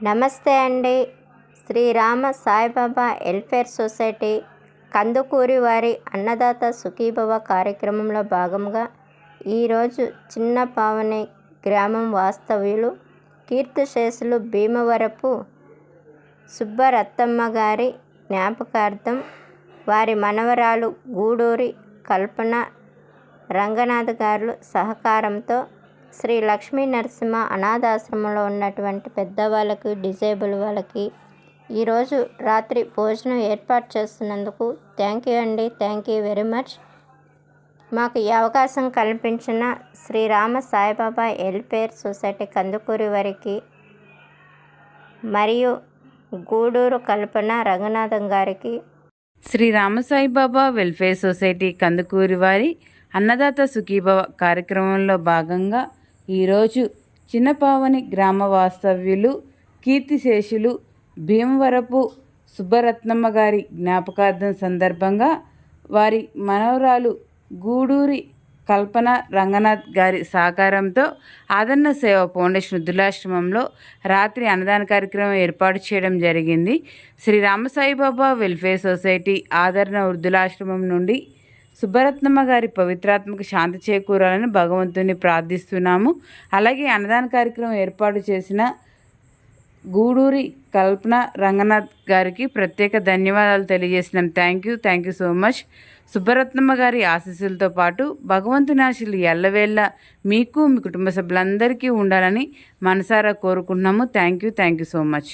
నమస్తే అండి. Srirama Saibaba welfare society Kandukuri వారి అన్నదాత సుఖీభవ కార్యక్రమంలో భాగంగా ఈరోజు చిన్న పావని గ్రామం వాస్తవ్యులు కీర్తిశేషులు భీమవరపు సుబ్బరత్తమ్మ గారి జ్ఞాపకార్థం వారి మనవరాలు గూడూరి కల్పన రంగనాథ్ గారు సహకారంతో శ్రీ లక్ష్మీ నరసింహ అనాథాశ్రమంలో ఉన్నటువంటి పెద్దవాళ్ళకి డిజేబుల్ వాళ్ళకి ఈరోజు రాత్రి భోజనం ఏర్పాటు చేస్తున్నందుకు థ్యాంక్ యూ అండి. Thank you very much. మాకు ఈ అవకాశం కల్పించిన శ్రీరామ సాయిబాబా వెల్ఫేర్ సొసైటీ కందుకూరి వారికి మరియు గూడూరు కల్పన రంగనాథం గారికి శ్రీ రామసాయిబాబా వెల్ఫేర్ సొసైటీ కందుకూరి వారి అన్నదాత సుఖీభవ కార్యక్రమంలో భాగంగా ఈరోజు చిన్నపావని గ్రామ వాస్తవ్యులు కీర్తిశేషులు భీమవరపు సుబ్బరత్నమ్మ గారి జ్ఞాపకార్థం సందర్భంగా వారి మనవరాలు గూడూరి కల్పన రంగనాథ్ గారి సహకారంతో ఆదరణ సేవ ఫౌండేషన్ వృద్ధులాశ్రమంలో రాత్రి అన్నదాన కార్యక్రమం ఏర్పాటు చేయడం జరిగింది. శ్రీ రామసాయిబాబా వెల్ఫేర్ సొసైటీ ఆదరణ వృద్ధులాశ్రమం నుండి సుబ్బరత్నమ్మ గారి పవిత్రాత్మక శాంతి చేకూరాలని భగవంతుని ప్రార్థిస్తున్నాము. అలాగే అన్నదాన కార్యక్రమం ఏర్పాటు చేసిన గూడూరి కల్పన రంగనాథ్ గారికి ప్రత్యేక ధన్యవాదాలు తెలియజేసినాం thank you thank you so much Subbaratnamma గారి ఆశీస్సులతో పాటు భగవంతుని ఆశలు ఎల్లవేళ్ళ మీకు మీ కుటుంబ సభ్యులందరికీ ఉండాలని మనసారా కోరుకుంటున్నాము. Thank you thank you so much